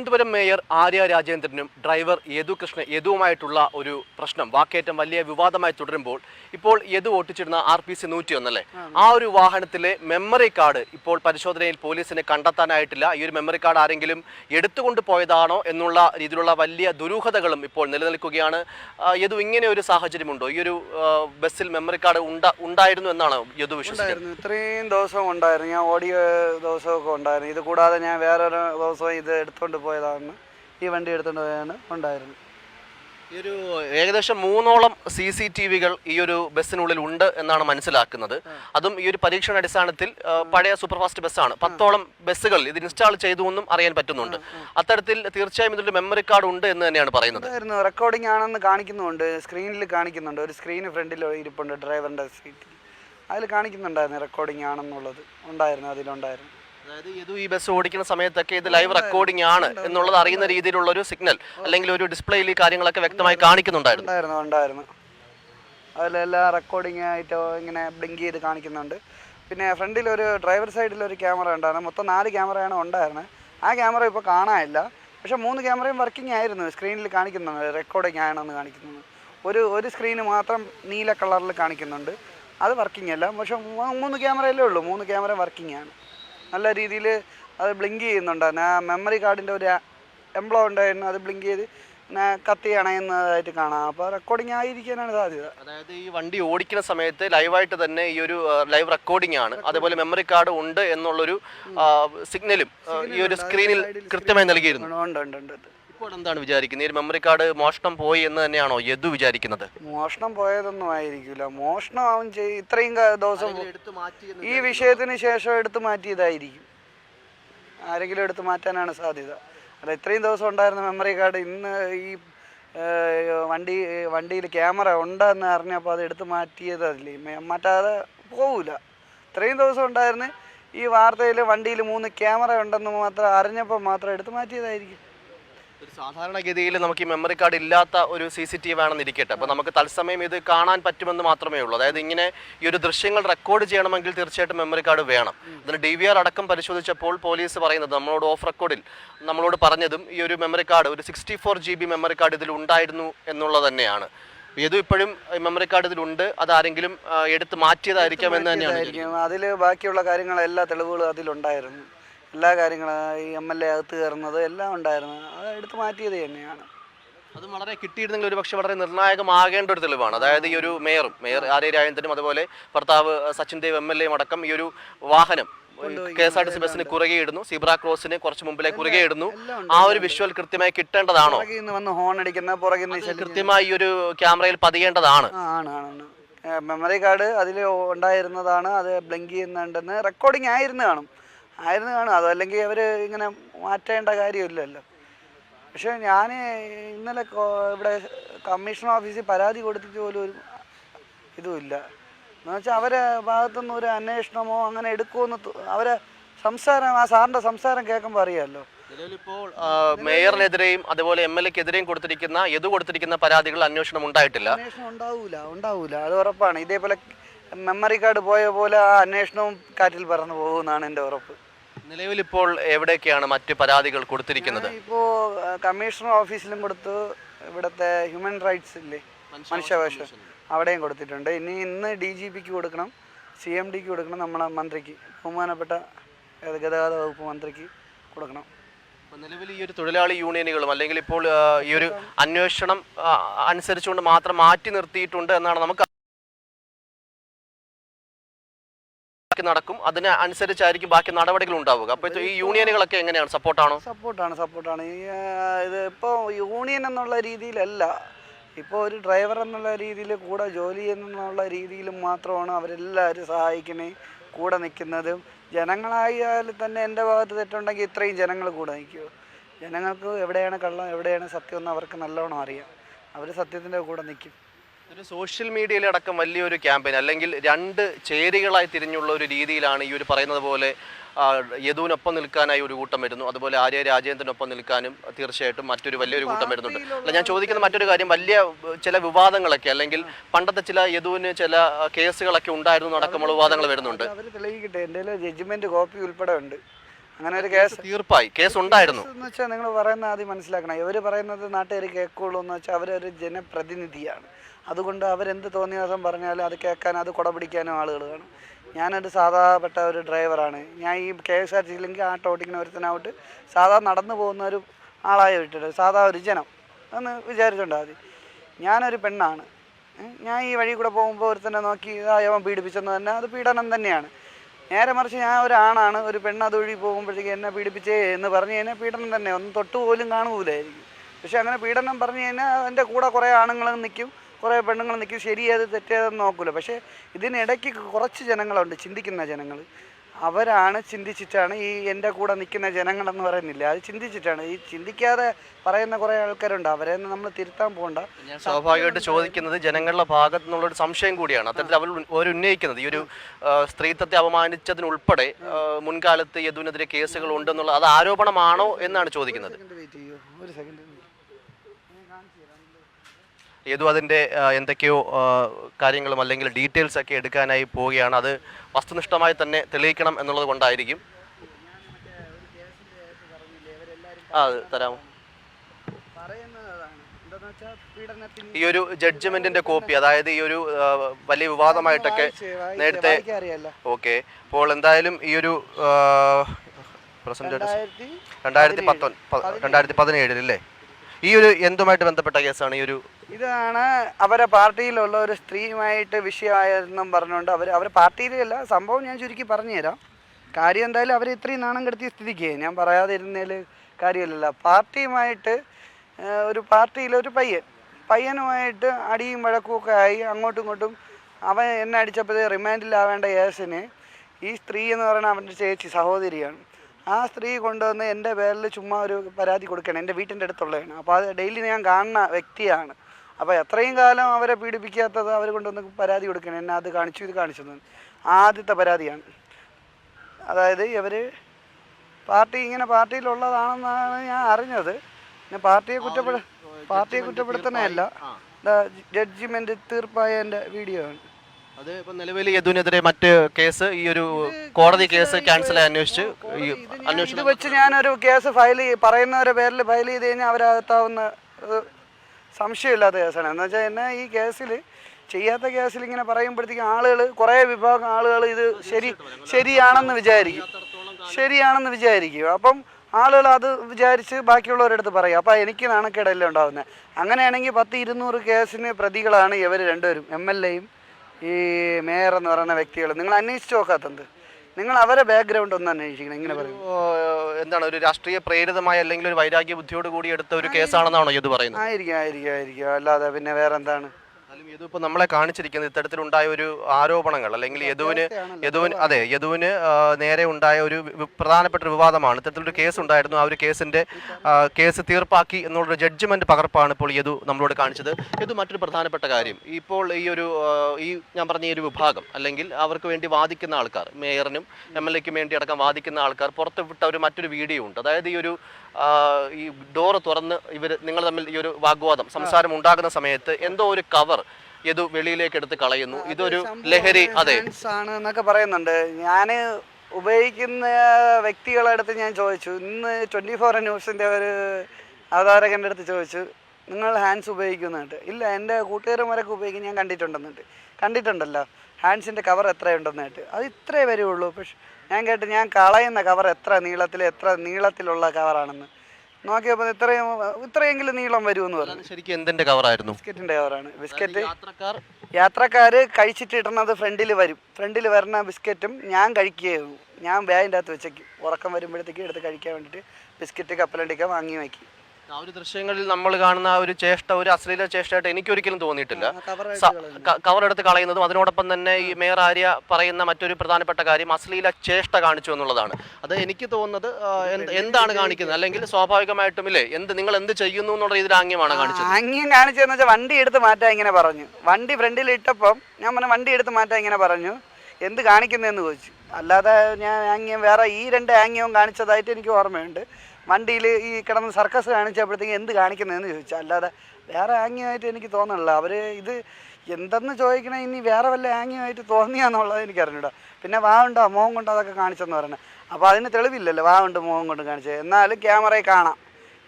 Thiruvananthapuram mayor Arya രാജേന്ദ്രനും driver Yadu Krishna യദുവുമായിട്ടുള്ള ഒരു പ്രശ്നം വാക്കേറ്റം വലിയ വിവാദമായി തുടരുമ്പോൾ ഇപ്പോൾ യദു ഓട്ടിച്ചിരുന്ന ആർ പി സി നൂറ്റി ഒന്നല്ലേ ആ ഒരു വാഹനത്തിലെ മെമ്മറി കാർഡ് ഇപ്പോൾ പരിശോധനയിൽ പോലീസിന് കണ്ടെത്താനായിട്ടില്ല. ഈ ഒരു മെമ്മറി കാർഡ് ആരെങ്കിലും എടുത്തുകൊണ്ട് പോയതാണോ എന്നുള്ള രീതിയിലുള്ള വലിയ ദുരൂഹതകളും ഇപ്പോൾ നിലനിൽക്കുകയാണ്. യദു ഇങ്ങനെ ഒരു സാഹചര്യമുണ്ടോ? ഈ ഒരു ബസ്സിൽ മെമ്മറി കാർഡ് ഉണ്ടായിരുന്നു എന്നാണ് യദു വിശ്വസിക്കുന്നത്? ഇത്രയും ദിവസം ഉണ്ടായിരുന്നു. ഞാൻ ഓടിയ ദിവസമൊക്കെ ഉണ്ടായിരുന്നു. ഇത് കൂടാതെ ഞാൻ വേറൊരു ദിവസം ഇത് എടുത്തുകൊണ്ട് പോയതാണ് ഈ വണ്ടി എടുത്തുകൊണ്ട് പോയാണ് ഉണ്ടായിരുന്നത്. ഈ ഒരു ഏകദേശം മൂന്നോളം സി സി ടി വികൾ ഈ ഒരു ബസ്സിനുള്ളിൽ ഉണ്ട് എന്നാണ് മനസ്സിലാക്കുന്നത്. അതും ഈ ഒരു പരീക്ഷണ അടിസ്ഥാനത്തിൽ പഴയ സൂപ്പർഫാസ്റ്റ് ബസ്സാണ്. പത്തോളം ബസ്സുകൾ ഇത് ഇൻസ്റ്റാൾ ചെയ്തു എന്നും അറിയാൻ പറ്റുന്നുണ്ട്. അത്തരത്തിൽ തീർച്ചയായും ഇതിൽ മെമ്മറി കാർഡ് ഉണ്ട് എന്ന് തന്നെയാണ് പറയുന്നത്. റെക്കോർഡിംഗ് ആണെന്ന് കാണിക്കുന്നുണ്ട്. സ്ക്രീനിൽ കാണിക്കുന്നുണ്ട്. ഒരു സ്ക്രീന് ഫ്രണ്ടിൽ ഇരിപ്പുണ്ട് ഡ്രൈവറിന്റെ സീറ്റിൽ അതിൽ കാണിക്കുന്നുണ്ടായിരുന്നു റെക്കോർഡിംഗ് ആണെന്നുള്ളത്. ഉണ്ടായിരുന്നു അതിലുണ്ടായിരുന്നു. അതായത് ഈ ബസ് ഓടിക്കുന്ന സമയത്തൊക്കെ ഇത് ലൈവ് റെക്കോർഡിംഗ് ആണ് എന്നുള്ളത് അറിയുന്ന രീതിയിലുള്ള ഒരു സിഗ്നൽ അല്ലെങ്കിൽ ഒരു ഡിസ്പ്ലേയിൽ ഈ കാര്യങ്ങളൊക്കെ വ്യക്തമായി കാണിക്കുന്നുണ്ടായിരുന്നു. ഉണ്ടായിരുന്നു ഉണ്ടായിരുന്നു. അതിലെല്ലാം റെക്കോർഡിംഗ് ആയിട്ട് ഇങ്ങനെ ബ്ലിങ്ക് ചെയ്ത് കാണിക്കുന്നുണ്ട്. പിന്നെ ഫ്രണ്ടിൽ ഒരു ഡ്രൈവർ സൈഡിൽ ഒരു ക്യാമറ ഉണ്ടായിരുന്നു. മൊത്തം നാല് ക്യാമറയാണ് ഉണ്ടായിരുന്നത് ആ ക്യാമറ ഇപ്പോൾ കാണാനില്ല. പക്ഷെ മൂന്ന് ക്യാമറയും വർക്കിംഗ് ആയിരുന്നു. സ്ക്രീനിൽ കാണിക്കുന്നുണ്ട്. റെക്കോർഡിംഗ് ആണെന്ന് കാണിക്കുന്നത് ഒരു ഒരു സ്ക്രീന് മാത്രം നീല കളറിൽ കാണിക്കുന്നുണ്ട്. അത് വർക്കിംഗ് അല്ല. പക്ഷെ മൂന്ന് ക്യാമറയല്ലേ ഉള്ളൂ. മൂന്ന് ക്യാമറ വർക്കിംഗ് ആണ്. നല്ല രീതിയിൽ അത് ബ്ലിങ്ക് ചെയ്യുന്നുണ്ടായിരുന്നു ആ മെമ്മറി കാർഡിന്റെ ഒരു എംബ്ലോ ഉണ്ടായിരുന്നു. അത് ബ്ലിങ്ക് ചെയ്ത് കത്തി അണയുന്നതായിട്ട് കാണാം. അപ്പോൾ റെക്കോർഡിംഗ് ആയിരിക്കാനാണ് സാധ്യത. അതായത് ഈ വണ്ടി ഓടിക്കുന്ന സമയത്ത് ലൈവായിട്ട് തന്നെ ഈ ഒരു ലൈവ് റെക്കോർഡിംഗ് ആണ്. അതേപോലെ മെമ്മറി കാർഡ് ഉണ്ട് എന്നുള്ളൊരു സിഗ്നലും ഈ ഒരു സ്ക്രീനിൽ കൃത്യമായി നൽകിയിരുന്നു. ഉണ്ട് ഉണ്ട് ഉണ്ട്. ഇപ്പോൾ എന്താണ് വിചാരിക്കുന്നത്? ഈ മെമ്മറി കാർഡ് മോഷണം പോയി എന്ന് തന്നെയാണോ യദു വിചാരിക്കുന്നത്? മോഷണം പോയതൊന്നും ആയിരിക്കില്ല മോഷണം അവൻ ചെയ് ഇത്രയും ക- ദിവസം ഈ വിഷയത്തിന് ശേഷം എടുത്തു മാറ്റിയതായിരിക്കും. ആരെങ്കിലും എടുത്തു മാറ്റാനാണ് സാധ്യത. അല്ല ഇത്രയും ദിവസം ഉണ്ടായിരുന്ന മെമ്മറി കാർഡ് ഇന്ന് ഈ ഏഹ്, വണ്ടി വണ്ടിയിൽ ക്യാമറ ഉണ്ടെന്ന് അറിഞ്ഞപ്പോൾ അത് എടുത്ത് മാറ്റിയതല്ലേ മേ- മാറ്റാതെ പോവില്ല ഇത്രയും ദിവസം ഉണ്ടായിരുന്ന ഈ വാർത്തയിൽ വണ്ടിയിൽ മൂന്ന് ക്യാമറ ഉണ്ടെന്ന് മാത്രം അറിഞ്ഞപ്പോൾ മാത്രം എടുത്ത് മാറ്റിയതായിരിക്കും. ഒരു സാധാരണഗതിയിൽ നമുക്ക് ഈ മെമ്മറി കാർഡ് ഇല്ലാത്ത ഒരു സി സി ടി വി ആണെന്ന് ഇരിക്കട്ടെ അപ്പോൾ നമുക്ക് തത്സമയം ഇത് കാണാൻ പറ്റുമെന്ന് മാത്രമേ ഉള്ളൂ. അതായത് ഇങ്ങനെ ഈ ഒരു ദൃശ്യങ്ങൾ റെക്കോർഡ് ചെയ്യണമെങ്കിൽ തീർച്ചയായിട്ടും മെമ്മറി കാർഡ് വേണം. അതിന് ഡി വി ആർ അടക്കം പരിശോധിച്ചപ്പോൾ പോലീസ് പറയുന്നത് നമ്മളോട് ഓഫ് റെക്കോർഡിൽ നമ്മളോട് പറഞ്ഞതും ഈ ഒരു മെമ്മറി കാർഡ് ഒരു sixty four G B memory card ഇതിൽ ഉണ്ടായിരുന്നു എന്നുള്ളത് തന്നെയാണ്. ഏതും ഇപ്പോഴും മെമ്മറി കാർഡ് ഇതിലുണ്ട് അത് ആരെങ്കിലും ആ, എടുത്ത് മാറ്റിയതായിരിക്കാം എന്ന് തന്നെയാണ് അതിൽ ബാക്കിയുള്ള കാര്യങ്ങൾ എല്ലാ തെളിവുകളും അതിലുണ്ടായിരുന്നു. എല്ലാ കാര്യങ്ങളും ഈ എം എൽ എ അകത്ത് കയറുന്നത് എല്ലാം ഉണ്ടായിരുന്നു. അത് എടുത്ത് മാറ്റിയത് തന്നെയാണ്. അത് വളരെ കിട്ടിയിരുന്നെങ്കിൽ ഒരു പക്ഷേ വളരെ നിർണായകമാകേണ്ട ഒരു തെളിവാണ്. അതായത് ഈ ഒരു മേയറും മേയർ ആര്യ രാജേന്ദ്രനും അതുപോലെ ഭർത്താവ് സച്ചിൻ ദേവ് എം എൽ എയും അടക്കം ഈ ഒരു വാഹനം K S R T C ബസ്സിന് കുറുകെ ഇടുന്നു. സിബ്ര ക്രോസിന് കുറച്ച് മുമ്പിലേക്ക് കുറുകെ ഇടുന്നു. ആ ഒരു വിഷ്വൽ കൃത്യമായി കിട്ടേണ്ടതാണോ? ഹോൺ അടിക്കുന്ന കൃത്യമായി ഈ ഒരു ക്യാമറയിൽ പതിയേണ്ടതാണ്. മെമ്മറി കാർഡ് അതിൽ ഉണ്ടായിരുന്നതാണ്. അത് ബ്ലിങ്ക് ചെയ്യുന്നുണ്ടെന്ന് റെക്കോർഡിംഗ് ആയിരുന്നു കാണും. ആയിരുന്നു കാണും അതല്ലെങ്കിൽ അവർ ഇങ്ങനെ മാറ്റേണ്ട കാര്യമില്ലല്ലോ. പക്ഷേ ഞാൻ ഇന്നലെ ഇവിടെ കമ്മീഷൻ ഓഫീസിൽ പരാതി കൊടുത്തിട്ട് പോലും ഒരു ഇതുമില്ല. എന്ന് വെച്ചാൽ അവരെ ഭാഗത്തുനിന്ന് ഒരു അന്വേഷണമോ അങ്ങനെ എടുക്കുമെന്ന് അവരെ സംസാരം ആ സാറിന്റെ സംസാരം കേൾക്കുമ്പോൾ അറിയാമല്ലോ. നിലവിലിപ്പോൾ മേയറിനെതിരെയും അതുപോലെ എം എൽ എക്കെതിരെയും കൊടുത്തിരിക്കുന്ന എതു കൊടുത്തിരിക്കുന്ന പരാതികൾ അന്വേഷണം ഉണ്ടായിട്ടില്ല. അന്വേഷണം ഉണ്ടാവൂല ഉണ്ടാവൂല. അത് ഉറപ്പാണ്. ഇതേപോലെ മെമ്മറി കാർഡ് പോയ പോലെ ആ അന്വേഷണവും കാറ്റിൽ പറന്നു പോകുമെന്നാണ് എന്റെ ഉറപ്പ്. നിലവിലിപ്പോൾ എവിടെയൊക്കെയാണ് മറ്റ് പരാതികൾ കൊടുത്തിരിക്കുന്നത്? ഇപ്പോൾ കമ്മീഷണർ ഓഫീസിലും കൊടുത്തു. ഇവിടുത്തെ ഹ്യൂമൻ റൈറ്റ്സ് ഇല്ലേ? മനുഷ്യാവകാശ അവിടെയും കൊടുത്തിട്ടുണ്ട്. ഇനി ഇന്ന് ഡി ജി പിക്ക് കൊടുക്കണം. സി എം ഡിക്ക് കൊടുക്കണം. നമ്മളെ മന്ത്രിക്ക്. ബഹുമാനപ്പെട്ട ഗതാഗത വകുപ്പ് മന്ത്രിക്ക് കൊടുക്കണം. നിലവിൽ ഈ ഒരു തൊഴിലാളി യൂണിയനുകളും അല്ലെങ്കിൽ ഇപ്പോൾ ഈ ഒരു അന്വേഷണം അനുസരിച്ചുകൊണ്ട് മാത്രം മാറ്റി നിർത്തിയിട്ടുണ്ട് എന്നാണ് നമുക്ക് ബാക്കി നടക്കും. അതിന് അനുസരിച്ചായിരിക്കും ബാക്കി നടപടികൾ ഉണ്ടാവുക. അപ്പോൾ ഈ യൂണിയനുകളൊക്കെ എങ്ങനെയാണ്? സപ്പോർട്ടാണോ? സപ്പോർട്ടാണ് സപ്പോർട്ടാണ്. ഇത് ഇപ്പോൾ യൂണിയൻ എന്നുള്ള രീതിയിലല്ല. ഇപ്പോൾ ഒരു ഡ്രൈവർ എന്നുള്ള രീതിയിൽ കൂടെ ജോലി എന്നുള്ള രീതിയിലും മാത്രമാണ് അവരെല്ലാവരും സഹായിക്കുന്നത് കൂടെ നിൽക്കുന്നതും. ജനങ്ങളായാൽ തന്നെ എന്റെ ഭാഗത്ത് തെറ്റുണ്ടെങ്കിൽ ഇത്രയും ജനങ്ങൾ കൂടെ നിൽക്കുമോ ജനങ്ങൾക്ക് എവിടെയാണ് കള്ളം എവിടെയാണ് സത്യം എന്ന് അവർക്ക് നല്ലോണം അറിയാം. അവർ സത്യത്തിന്റെ കൂടെ നിൽക്കും. ഒരു സോഷ്യൽ മീഡിയയിലടക്കം വലിയൊരു ക്യാമ്പയിൻ അല്ലെങ്കിൽ രണ്ട് ചേരികളായി തിരിഞ്ഞുള്ള ഒരു രീതിയിലാണ് ഈ ഒരു പറയുന്നത് പോലെ യദുവിനൊപ്പം നിൽക്കാനായി ഒരു കൂട്ടം വരുന്നു. അതുപോലെ ആര്യ രാജേന്ദ്രനൊപ്പം നിൽക്കാനും തീർച്ചയായിട്ടും മറ്റൊരു വലിയൊരു കൂട്ടം വരുന്നുണ്ട്. അല്ല ഞാൻ ചോദിക്കുന്ന മറ്റൊരു കാര്യം വലിയ ചില വിവാദങ്ങളൊക്കെ അല്ലെങ്കിൽ പണ്ടത്തെ ചില യദുവിന് ചില കേസുകളൊക്കെ ഉണ്ടായിരുന്നു അടക്കമുള്ള വിവാദങ്ങൾ വരുന്നുണ്ട്. അവർ തെളിയിക്കട്ടെ എന്റെ ജഡ്ജ്മെന്റ് കോപ്പി ഉൾപ്പെടെ ഉണ്ട്. അങ്ങനെ ഒരു കേസ് തീർപ്പായി കേസ് ഉണ്ടായിരുന്നു. എന്ന് വെച്ചാൽ നിങ്ങൾ പറയുന്ന ആദ്യം മനസ്സിലാക്കണം. ഇവർ പറയുന്നത് നാട്ടുകാർ കേൾക്കുള്ളൂ എന്ന് വെച്ചാൽ അവരൊരു ജനപ്രതിനിധിയാണ്. അതുകൊണ്ട് അവരെന്ത് തോന്നിയ ദിവസം പറഞ്ഞാലും അത് കേൾക്കാൻ അത് കുട പിടിക്കാനും ആളുകൾ കാണും. ഞാനൊരു സാധാപ്പെട്ട ഒരു ഡ്രൈവറാണ്. ഞാൻ ഈ കെ എസ് ആർ ടി സിയിലെങ്കിൽ ആട്ടോ ഓടിക്കുന്ന ഒരുത്തനാവട്ട് സാധാ നടന്നു പോകുന്ന ഒരു ആളായി വിട്ടിട്ട് സാധാ ഒരു ജനം എന്ന് വിചാരിച്ചുകൊണ്ടാൽ മതി. ഞാനൊരു പെണ്ണാണ്. ഞാൻ ഈ വഴി കൂടെ പോകുമ്പോൾ ഒരുത്തനെ നോക്കി അയവൻ പീഡിപ്പിച്ചെന്ന് തന്നെ അത് പീഡനം തന്നെയാണ്. നേരെ മറിച്ച് ഞാൻ ഒരാണാണ് ഒരു പെണ്ണ് അതുവഴി പോകുമ്പോഴത്തേക്ക് എന്നെ പീഡിപ്പിച്ചേ എന്ന് പറഞ്ഞു കഴിഞ്ഞാൽ പീഡനം തന്നെ. ഒന്നും തൊട്ട് പോലും പക്ഷേ അങ്ങനെ പീഡനം പറഞ്ഞു കഴിഞ്ഞാൽ എന്റെ കൂടെ കുറേ ആണുങ്ങൾ നിൽക്കും. കുറേ പെണ്ണുങ്ങൾ നിൽക്കും ശരിയേത് തെറ്റേതെന്ന് നോക്കില്ല പക്ഷേ ഇതിനിടയ്ക്ക് കുറച്ച് ജനങ്ങളുണ്ട് ചിന്തിക്കുന്ന ജനങ്ങൾ. അവരാണ് ചിന്തിച്ചിട്ടാണ് ഈ എന്റെ കൂടെ നിൽക്കുന്ന ജനങ്ങളെന്ന് പറയുന്നില്ല. അത് ചിന്തിച്ചിട്ടാണ്. ഈ ചിന്തിക്കാതെ പറയുന്ന കുറേ ആൾക്കാരുണ്ട്. അവരെ നമ്മൾ തിരുത്താൻ പോകണ്ട ഞാൻ സ്വാഭാവികമായിട്ട് ചോദിക്കുന്നത് ജനങ്ങളുടെ ഭാഗത്തു നിന്നുള്ള ഒരു സംശയം കൂടിയാണ്. അത്തരത്തിൽ അവർ അവർ ഉന്നയിക്കുന്നത്. ഈ ഒരു സ്ത്രീത്വത്തെ അപമാനിച്ചതിനുൾപ്പെടെ മുൻകാലത്ത് യദുവിനെതിരെ കേസുകൾ ഉണ്ടെന്നുള്ള അത് ആരോപണമാണോ എന്നാണ് ചോദിക്കുന്നത്. ഒരു സെക്കൻഡ്. യദു അതിന്റെ എന്തൊക്കെയോ കാര്യങ്ങളും അല്ലെങ്കിൽ ഡീറ്റെയിൽസ് ഒക്കെ എടുക്കാനായി പോവുകയാണ്. അത് വസ്തുനിഷ്ഠമായി തന്നെ തെളിയിക്കണം എന്നുള്ളത് കൊണ്ടായിരിക്കും. ആ തരാമോ? ഈ ഒരു ജഡ്ജ്മെന്റിന്റെ കോപ്പി അതായത് ഈ ഒരു വലിയ വിവാദമായിട്ടൊക്കെ നേരത്തെ ഓക്കെ. അപ്പോൾ എന്തായാലും ഈ ഒരു പ്രസന്റ് രണ്ടായിരത്തി രണ്ടായിരത്തി പത്തൊൻ രണ്ടായിരത്തി പതിനേഴിലല്ലേ ഈ ഒരു എന്തുമായിട്ട് ബന്ധപ്പെട്ട കേസാണ് ഈ ഒരു ഇതാണ് അവരെ പാർട്ടിയിലുള്ള ഒരു സ്ത്രീയുമായിട്ട് വിഷയമായെന്നും പറഞ്ഞുകൊണ്ട് അവർ അവരെ പാർട്ടിയിലല്ല സംഭവം ഞാൻ ചുരുക്കി പറഞ്ഞുതരാം. കാര്യം എന്തായാലും അവർ ഇത്രയും നാണം കെടുത്തിയ സ്ഥിതിക്ക് ഞാൻ പറയാതിരുന്നതിൽ കാര്യമില്ലല്ലോ. പാർട്ടിയുമായിട്ട് ഒരു പാർട്ടിയിലെ ഒരു പയ്യൻ പയ്യനുമായിട്ട് അടിയും വഴക്കും ഒക്കെ ആയി അങ്ങോട്ടും ഇങ്ങോട്ടും അവൻ എന്നെ അടിച്ചപ്പോഴേ റിമാൻഡിലാവേണ്ട കേസിന് ഈ സ്ത്രീ എന്ന് പറയുന്നത് അവന്റെ ചേച്ചി സഹോദരിയാണ്. ആ സ്ത്രീ കൊണ്ടുവന്ന് എന്റെ പേരിൽ ചുമ്മാ ഒരു പരാതി കൊടുക്കണം എന്റെ വീട്ടിന്റെ അടുത്തുള്ളതാണ്. അപ്പോൾ അത് ഡെയിലി ഞാൻ കാണുന്ന വ്യക്തിയാണ്. അപ്പോൾ എത്രയും കാലം അവരെ പീഡിപ്പിക്കാത്തത് അവർ കൊണ്ടുവന്ന് പരാതി കൊടുക്കണം. എന്നെ അത് കാണിച്ചു ഇത് കാണിച്ചു. ആദ്യത്തെ പരാതിയാണ്. അതായത് ഇവർ പാർട്ടി ഇങ്ങനെ പാർട്ടിയിലുള്ളതാണെന്നാണ് ഞാൻ അറിഞ്ഞത്. പിന്നെ പാർട്ടിയെ കുറ്റപ്പെടു പാർട്ടിയെ കുറ്റപ്പെടുത്തുന്നതല്ല ജഡ്ജിമെന്റ് തീർപ്പായ എന്റെ വീഡിയോ ആണ്. അത് ഇപ്പം നിലവിൽ യദുവിനെതിരെ മറ്റ് കേസ് ഈ ഒരു കോടതി കേസ് ക്യാൻസൽ അന്വേഷിച്ച് ഈ ഇത് വെച്ച് ഞാനൊരു കേസ് ഫയൽ പറയുന്നവരെ പേരിൽ ഫയൽ ചെയ്ത് കഴിഞ്ഞാൽ അവരകത്താവുന്ന സംശയമില്ലാത്ത കേസാണ്. എന്ന് വെച്ചാൽ എന്നെ ഈ കേസിൽ ചെയ്യാത്ത കേസിൽ ഇങ്ങനെ പറയുമ്പോഴത്തേക്കും ആളുകൾ കുറേ വിഭാഗം ആളുകൾ ഇത് ശരി ശരിയാണെന്ന് വിചാരിക്കും. ശരിയാണെന്ന് വിചാരിക്കും. അപ്പം ആളുകൾ അത് വിചാരിച്ച് ബാക്കിയുള്ളവരടുത്ത് പറയും. അപ്പോൾ എനിക്ക് നാണക്കേടല്ലേ ഉണ്ടാകുന്നത് അങ്ങനെയാണെങ്കിൽ പത്ത് ഇരുന്നൂറ് കേസിന് പ്രതികളാണ് ഇവർ രണ്ടുപേരും. എം എൽ എയും ഈ മേയർ എന്ന് പറയുന്ന വ്യക്തികൾ നിങ്ങൾ അന്വേഷിച്ച് നോക്കാത്തത് നിങ്ങൾ അവരെ ബാക്ക്ഗ്രൗണ്ട് ഒന്ന് അന്വേഷിക്കണം ഇങ്ങനെ പറയും എന്താണ് ഒരു രാഷ്ട്രീയ പ്രേരിതമായ അല്ലെങ്കിൽ ഒരു വൈരാഗ്യ ബുദ്ധിയോട് കൂടി എടുത്ത ഒരു കേസാണെന്നാണോ ഇത് പറയുന്നത്? ആയിരിക്കും ആയിരിക്കും ആയിരിക്കും. അല്ലാതെ പിന്നെ വേറെ ഇപ്പൊ നമ്മളെ കാണിച്ചിരിക്കുന്നത് ഇത്തരത്തിലുണ്ടായ ഒരു ആരോപണങ്ങൾ അല്ലെങ്കിൽ യദുവിന് യദുവിന് അതെ യദുവിന് നേരെ ഉണ്ടായ ഒരു പ്രധാനപ്പെട്ട ഒരു വിവാദമാണ്. ഇത്തരത്തിലൊരു കേസ് ഉണ്ടായിരുന്നു ആ ഒരു കേസിന്റെ കേസ് തീർപ്പാക്കി എന്നുള്ളൊരു ജഡ്ജ്മെന്റ് പകർപ്പാണ് ഇപ്പോൾ യദു നമ്മളോട് കാണിച്ചത്. യദു മറ്റൊരു പ്രധാനപ്പെട്ട കാര്യം. ഇപ്പോൾ ഈ ഒരു ഈ ഞാൻ പറഞ്ഞ ഈ ഒരു വിഭാഗം അല്ലെങ്കിൽ അവർക്ക് വേണ്ടി വാദിക്കുന്ന ആൾക്കാർ മേയറിനും എം എൽ എക്കും വേണ്ടി അടക്കം വാദിക്കുന്ന ആൾക്കാർ പുറത്തുവിട്ട ഒരു മറ്റൊരു വീഡിയോ ഉണ്ട്. അതായത് ഈ ഒരു ഈ ഡോറ് തുറന്ന് ഇവർ നിങ്ങൾ തമ്മിൽ ഈ ഒരു വാഗ്വാദം സംസാരം ഉണ്ടാകുന്ന സമയത്ത് എന്തോ ഒരു കവർ ഇത് വെളിയിലേക്ക് എടുത്ത് കളയുന്നു. ഇതൊരു ലഹരി അതെ. ആണ് എന്നൊക്കെ പറയുന്നുണ്ട്. ഞാൻ ഉപയോഗിക്കുന്ന വ്യക്തികളുടെ അടുത്ത് ഞാൻ ചോദിച്ചു. ഇന്ന് ട്വന്റി ഫോർ ന്യൂസിന്റെ ഒരു അവതാരകന്റെ അടുത്ത് ചോദിച്ചു. നിങ്ങൾ ഹാൻഡ്സ് ഉപയോഗിക്കുന്നുണ്ട്. ഇല്ല എന്റെ കൂട്ടുകാരന്മാരൊക്കെ ഉപയോഗിക്കും ഞാൻ കണ്ടിട്ടുണ്ടെന്നിട്ട് കണ്ടിട്ടുണ്ടല്ലോ. ഹാൻഡ്സിന്റെ കവർ എത്രയുണ്ടെന്നായിട്ട് അത് ഇത്രേ വരുള്ളൂ. പക്ഷെ ഞാൻ കേട്ട് ഞാൻ കളയുന്ന കവർ എത്ര നീളത്തിൽ എത്ര നീളത്തിലുള്ള കവറാണെന്ന് നോക്കിയപ്പോൾ ഇത്രയും ഇത്രയെങ്കിലും നീളം വരുമെന്ന് പറഞ്ഞു. ശരിക്കും എന്തിന്റെ കവറായിരുന്നു ബിസ്ക്കറ്റിന്റെ കവറാണ് ബിസ്ക്കറ്റ് യാത്രക്കാർ? യാത്രക്കാർ കഴിച്ചിട്ട് ഇടുന്നത് ഫ്രണ്ടിൽ വരും. ഫ്രണ്ടിൽ വരുന്ന ബിസ്ക്കറ്റും ഞാൻ കഴിക്കുകയുള്ളൂ ഞാൻ ബാഗിന്റെ അകത്ത് വെച്ചേക്കും. ഉറക്കം വരുമ്പോഴത്തേക്ക് എടുത്ത് കഴിക്കാൻ വേണ്ടിയിട്ട് ബിസ്ക്കറ്റ് കപ്പലണ്ടിക്ക വാങ്ങി വയ്ക്കും ആ ഒരു ദൃശ്യങ്ങളിൽ നമ്മൾ കാണുന്ന ആ ഒരു ചേഷ്ട ഒരു അശ്ലീല ചേഷ്ടയായിട്ട് എനിക്കൊരിക്കലും തോന്നിയിട്ടില്ല. കവർ എടുത്ത് കളയുന്നതും അതിനോടൊപ്പം തന്നെ ഈ മേയർ ആര്യ പറയുന്ന മറ്റൊരു പ്രധാനപ്പെട്ട കാര്യം അശ്ലീല ചേഷ്ട കാണിച്ചു എന്നുള്ളതാണ്. അത് എനിക്ക് തോന്നുന്നത് എന്താണ് കാണിക്കുന്നത്? അല്ലെങ്കിൽ സ്വാഭാവികമായിട്ടും ഇല്ലേ? എന്ത് നിങ്ങൾ എന്ത് ചെയ്യുന്നു എന്നുള്ള രീതിയിൽ ആംഗ്യമാണ് കാണിച്ചത്. ആംഗ്യം കാണിച്ചതെന്ന് വെച്ചാൽ വണ്ടി എടുത്ത് മാറ്റാൻ ഇങ്ങനെ പറഞ്ഞു. വണ്ടി ഫ്രണ്ടിൽ ഇട്ടപ്പം ഞാൻ പറഞ്ഞു വണ്ടി എടുത്ത് മാറ്റാൻ ഇങ്ങനെ പറഞ്ഞു. എന്ത് കാണിക്കുന്നതെന്ന് ചോദിച്ചു. അല്ലാതെ ഞാൻ ആംഗ്യം വേറെ ഈ രണ്ട് ആംഗ്യവും കാണിച്ചതായിട്ട് എനിക്ക് ഓർമ്മയുണ്ട്. വണ്ടിയിൽ ഈ കിടന്ന് സർക്കസ് കാണിച്ചപ്പോഴത്തേക്ക് എന്ത് കാണിക്കുന്നതെന്ന് ചോദിച്ചു അല്ലാതെ വേറെ ആംഗ്യമായിട്ട് എനിക്ക് തോന്നണില്ല അവർ ഇത് എന്തെന്ന് ചോദിക്കണേ ഇനി വേറെ വല്ല ആംഗ്യമായിട്ട് തോന്നിയാന്നുള്ളത് എനിക്ക് അറിഞ്ഞൂടാ. പിന്നെ വാ ഉണ്ടോ? മോൻ കൊണ്ടോ? അതൊക്കെ കാണിച്ചെന്ന് പറയണേ. അപ്പോൾ അതിന് തെളിവില്ലല്ലോ വാ കൊണ്ട് മുഖം കൊണ്ട് കാണിച്ചത്. എന്നാലും ക്യാമറയിൽ കാണാം.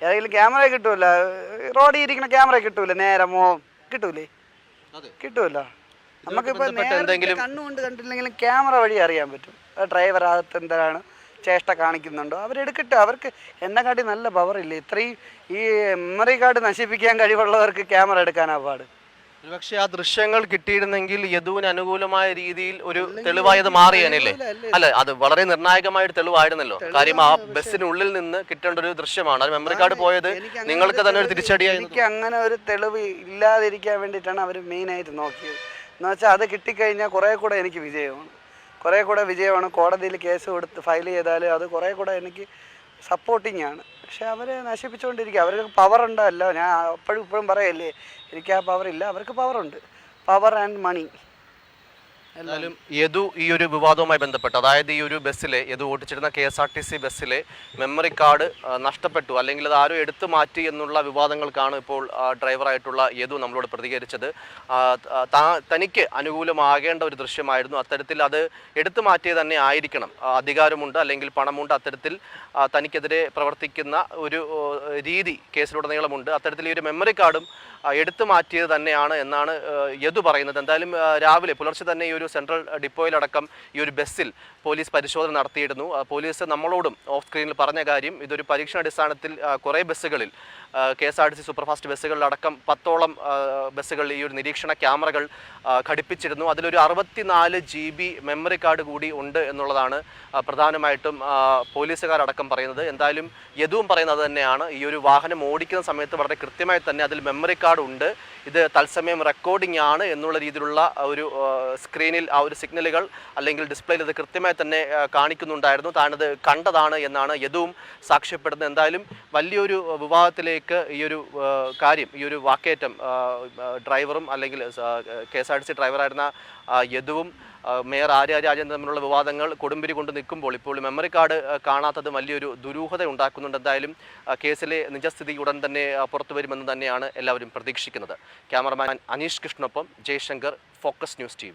ഏതെങ്കിലും ക്യാമറ കിട്ടൂല. റോഡിൽ ഇരിക്കുന്ന ക്യാമറ കിട്ടൂല. നേരെ മോഹം. കിട്ടൂലേ. കിട്ടൂല? നമുക്കിപ്പോൾ നേരത്തെ കണ്ണുകൊണ്ട് കണ്ടില്ലെങ്കിലും ക്യാമറ വഴി അറിയാൻ പറ്റും. ഡ്രൈവർ അകത്ത് എന്താണ് ചേഷ്ട കാണിക്കുന്നുണ്ടോ? അവരെടുക്കട്ടെ. അവർക്ക് എന്നെക്കാട്ടി നല്ല പവർ ഇല്ല? ഇത്രയും ഈ മെമ്മറി കാർഡ് നശിപ്പിക്കാൻ കഴിവുള്ളവർക്ക് ക്യാമറ എടുക്കാനാ പാട്. പക്ഷേ ആ ദൃശ്യങ്ങൾ കിട്ടിയിരുന്നെങ്കിൽ യദുവിന് അനുകൂലമായ രീതിയിൽ ഒരു തെളിവായത് മാറിയാനല്ലേ? അല്ല അത് വളരെ നിർണായകമായ ഒരു തെളിവായിരുന്നല്ലോ. കാര്യം ആ ബസ്സിനുള്ളിൽ നിന്ന് കിട്ടേണ്ട ഒരു ദൃശ്യമാണ്. അത് മെമ്മറി കാർഡ് പോയത് നിങ്ങൾക്ക് തന്നെ ഒരു തിരിച്ചടിയായി എനിക്ക് അങ്ങനെ ഒരു തെളിവ് ഇല്ലാതിരിക്കാൻ വേണ്ടിയിട്ടാണ് അവർ മെയിനായിട്ട് നോക്കിയത്. എന്ന് വെച്ചാൽ അത് കിട്ടിക്കഴിഞ്ഞാൽ കുറെ കൂടെ എനിക്ക് വിജയമാണ്. കുറേ കൂടെ വിജയമാണ്. കോടതിയിൽ കേസ് കൊടുത്ത് ഫയൽ ചെയ്താൽ അത് കുറേ കൂടെ എനിക്ക് സപ്പോർട്ടിങ് ആണ്. പക്ഷെ അവരെ നശിപ്പിച്ചുകൊണ്ടിരിക്കുക അവർക്ക് പവർ ഉണ്ടല്ലോ. ഞാൻ അപ്പോഴും ഇപ്പോഴും പറയല്ലേ എനിക്ക് ആ പവർ ഇല്ല. അവർക്ക് പവറുണ്ട് പവർ ആൻഡ് മണി എന്നാലും യദു ഈ ഒരു വിവാദവുമായി ബന്ധപ്പെട്ട് അതായത് ഈ ഒരു ബസ്സിലെ യദു ഓടിച്ചിരുന്ന K S R T C ബസ്സിലെ മെമ്മറി കാർഡ് നഷ്ടപ്പെട്ടു. അല്ലെങ്കിൽ അത് ആരോ എടുത്തു മാറ്റി എന്നുള്ള വിവാദങ്ങൾക്കാണ് ഇപ്പോൾ ഡ്രൈവറായിട്ടുള്ള യദു നമ്മളോട് പ്രതികരിച്ചത്. തനിക്ക് അനുകൂലമാകേണ്ട ഒരു ദൃശ്യമായിരുന്നു. അത്തരത്തിൽ അത് എടുത്തു മാറ്റിയത് തന്നെ ആയിരിക്കണം. അധികാരമുണ്ട് അല്ലെങ്കിൽ പണമുണ്ട്. അത്തരത്തിൽ തനിക്കെതിരെ പ്രവർത്തിക്കുന്ന ഒരു രീതി കേസിലുടനീളമുണ്ട്. അത്തരത്തിൽ ഈ ഒരു മെമ്മറി കാർഡും എടുത്തു മാറ്റിയത് തന്നെയാണ് എന്നാണ് യദു പറയുന്നത്. എന്തായാലും രാവിലെ പുലർച്ചെ തന്നെ ഈ ഒരു സെൻട്രൽ ഡിപ്പോയിലടക്കം ഈ ഒരു ബസ്സിൽ പോലീസ് പരിശോധന നടത്തിയിരുന്നു. പോലീസ് നമ്മളോടും ഓഫ് സ്ക്രീനിൽ പറഞ്ഞ കാര്യം ഇതൊരു പരീക്ഷണാടിസ്ഥാനത്തിൽ കുറേ ബസ്സുകളിൽ K S R T C superfast ബസ്സുകളിലടക്കം പത്തോളം ബസ്സുകളിൽ ഈ ഒരു നിരീക്ഷണ ക്യാമറകൾ ഘടിപ്പിച്ചിരുന്നു. അതിലൊരു അറുപത്തിനാല് ജി ബി മെമ്മറി കാർഡ് കൂടി ഉണ്ട് എന്നുള്ളതാണ് പ്രധാനമായിട്ടും പോലീസുകാരടക്കം പറയുന്നത്. എന്തായാലും യദുവും പറയുന്നത് തന്നെയാണ്. ഈ ഒരു വാഹനം ഓടിക്കുന്ന സമയത്ത് വളരെ കൃത്യമായി തന്നെ അതിൽ മെമ്മറി കാർഡ് ഉണ്ട്. ഇത് തത്സമയം റെക്കോർഡിംഗ് ആണ് എന്നുള്ള രീതിയിലുള്ള ഒരു സ്ക്രീനിൽ ആ ഒരു സിഗ്നലുകൾ അല്ലെങ്കിൽ ഡിസ്പ്ലേയിൽ അത് കൃത്യമായി തന്നെ കാണിക്കുന്നുണ്ടായിരുന്നു. താനത് കണ്ടതാണ് എന്നാണ് യദുവും സാക്ഷ്യപ്പെടുന്നത്. എന്തായാലും വലിയൊരു വിവാദത്തിലേക്ക് ഈ ഒരു കാര്യം ഈ ഒരു വാക്കേറ്റം ഡ്രൈവറും അല്ലെങ്കിൽ K S R T C ഡ്രൈവറായിരുന്ന യദുവും മേയർ ആര്യ രാജൻ തമ്മിലുള്ള വിവാദങ്ങൾ കൊടുമ്പിരി കൊണ്ട് നിൽക്കുമ്പോൾ ഇപ്പോൾ മെമ്മറി കാർഡ് കാണാത്തത് വലിയൊരു ദുരൂഹത ഉണ്ടാക്കുന്നുണ്ട്. എന്തായാലും കേസിലെ നിജസ്ഥിതി ഉടൻ തന്നെ പുറത്തു വരുമെന്ന് തന്നെയാണ് എല്ലാവരും പ്രതീക്ഷിക്കുന്നത്. ക്യാമറമാൻ അനീഷ് കൃഷ്ണൊപ്പം ജയശങ്കർ ഫോക്കസ് ന്യൂസ് ടി